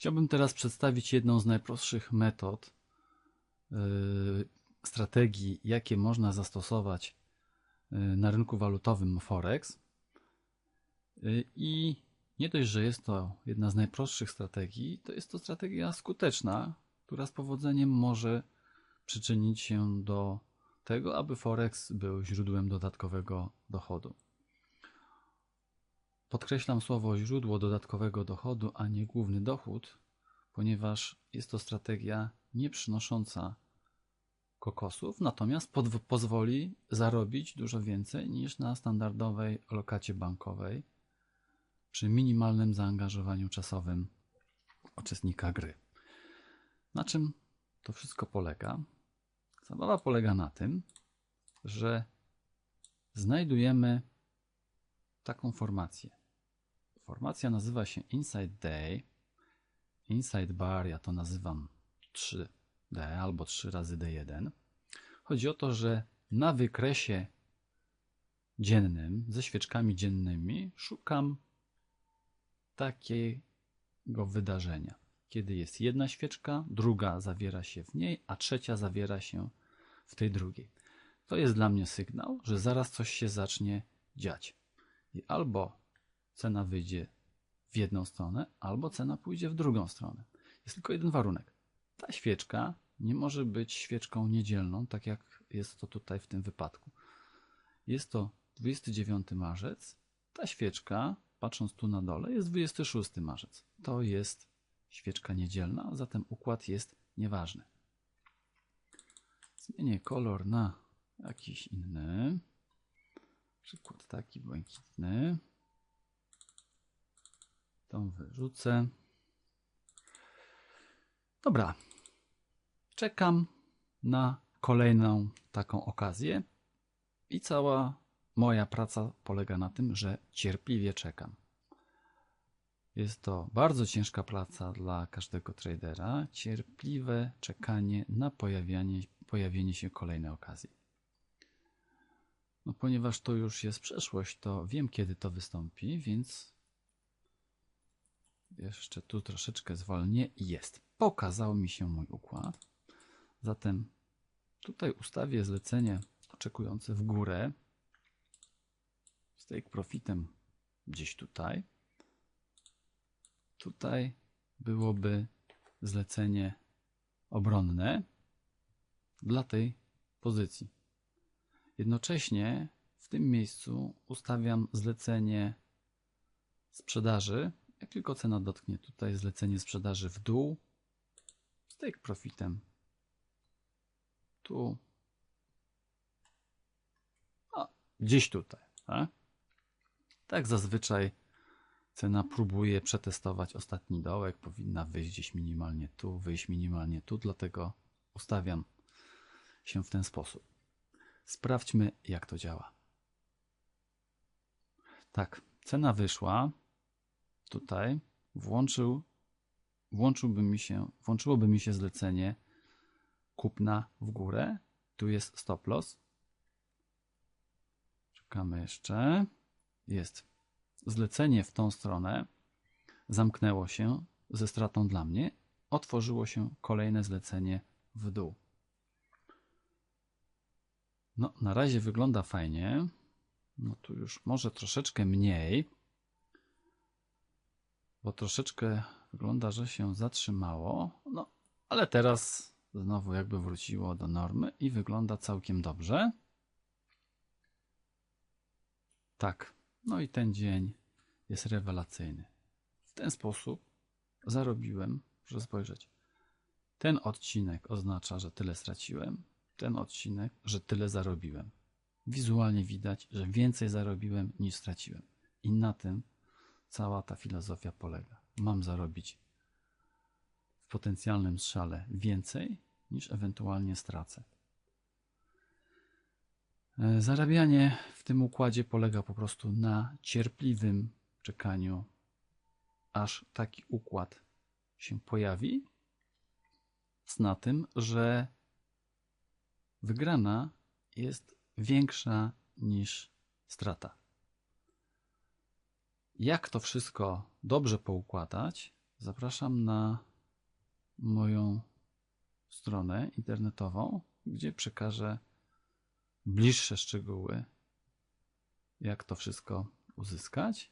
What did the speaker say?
Chciałbym teraz przedstawić jedną z najprostszych metod, yy, strategii, jakie można zastosować yy, na rynku walutowym Forex. Yy, I nie dość, że jest to jedna z najprostszych strategii, to jest to strategia skuteczna, która z powodzeniem może przyczynić się do tego, aby Forex był źródłem dodatkowego dochodu. Podkreślam słowo źródło dodatkowego dochodu, a nie główny dochód, ponieważ jest to strategia nie przynosząca kokosów, natomiast pozwoli zarobić dużo więcej niż na standardowej lokacie bankowej przy minimalnym zaangażowaniu czasowym uczestnika gry. Na czym to wszystko polega? Zabawa polega na tym, że znajdujemy taką formację. Formacja nazywa się Inside Day. Inside Bar ja to nazywam 3D albo 3 razy D1. Chodzi o to, że na wykresie dziennym ze świeczkami dziennymi szukam takiego wydarzenia. Kiedy jest jedna świeczka, druga zawiera się w niej, a trzecia zawiera się w tej drugiej. To jest dla mnie sygnał, że zaraz coś się zacznie dziać. I albo cena wyjdzie w jedną stronę, albo cena pójdzie w drugą stronę. Jest tylko jeden warunek. Ta świeczka nie może być świeczką niedzielną, tak jak jest to tutaj w tym wypadku. Jest to 29 marzec. Ta świeczka, patrząc tu na dole, jest 26 marzec. To jest świeczka niedzielna, zatem układ jest nieważny. Zmienię kolor na jakiś inny. Przykład taki błękitny. Tą wyrzucę. Dobra. Czekam na kolejną taką okazję i cała moja praca polega na tym, że cierpliwie czekam. Jest to bardzo ciężka praca dla każdego tradera. Cierpliwe czekanie na pojawienie, pojawienie się kolejnej okazji. No, ponieważ to już jest przeszłość, to wiem kiedy to wystąpi, więc jeszcze tu troszeczkę zwolnię i jest. Pokazał mi się mój układ. Zatem tutaj ustawię zlecenie oczekujące w górę. Stake profitem gdzieś tutaj. Tutaj byłoby zlecenie obronne dla tej pozycji. Jednocześnie w tym miejscu ustawiam zlecenie sprzedaży. Jak tylko cena dotknie tutaj zlecenie sprzedaży w dół, z take profitem tu, a gdzieś tutaj. Tak, tak zazwyczaj Cena próbuje przetestować ostatni dołek, powinna wyjść gdzieś minimalnie tu, wyjść minimalnie tu, dlatego ustawiam się w ten sposób. Sprawdźmy, jak to działa. Tak, cena wyszła. Tutaj włączył, włączyłby mi się, włączyłoby mi się zlecenie kupna w górę. Tu jest stop loss. Czekamy jeszcze. Jest zlecenie w tą stronę zamknęło się ze stratą dla mnie, otworzyło się kolejne zlecenie w dół. No, na razie wygląda fajnie. No tu już może troszeczkę mniej, bo troszeczkę wygląda, że się zatrzymało. No, ale teraz znowu jakby wróciło do normy i wygląda całkiem dobrze. Tak, no i ten dzień jest rewelacyjny. W ten sposób zarobiłem, proszę spojrzeć, ten odcinek oznacza, że tyle straciłem, ten odcinek, że tyle zarobiłem. Wizualnie widać, że więcej zarobiłem niż straciłem. I na tym cała ta filozofia polega. Mam zarobić w potencjalnym strzale więcej niż ewentualnie stracę. E, zarabianie w tym układzie polega po prostu na cierpliwym czekaniu, aż taki układ się pojawi, na tym, że wygrana jest większa niż strata. Jak to wszystko dobrze poukładać, zapraszam na moją stronę internetową, gdzie przekażę bliższe szczegóły, jak to wszystko uzyskać.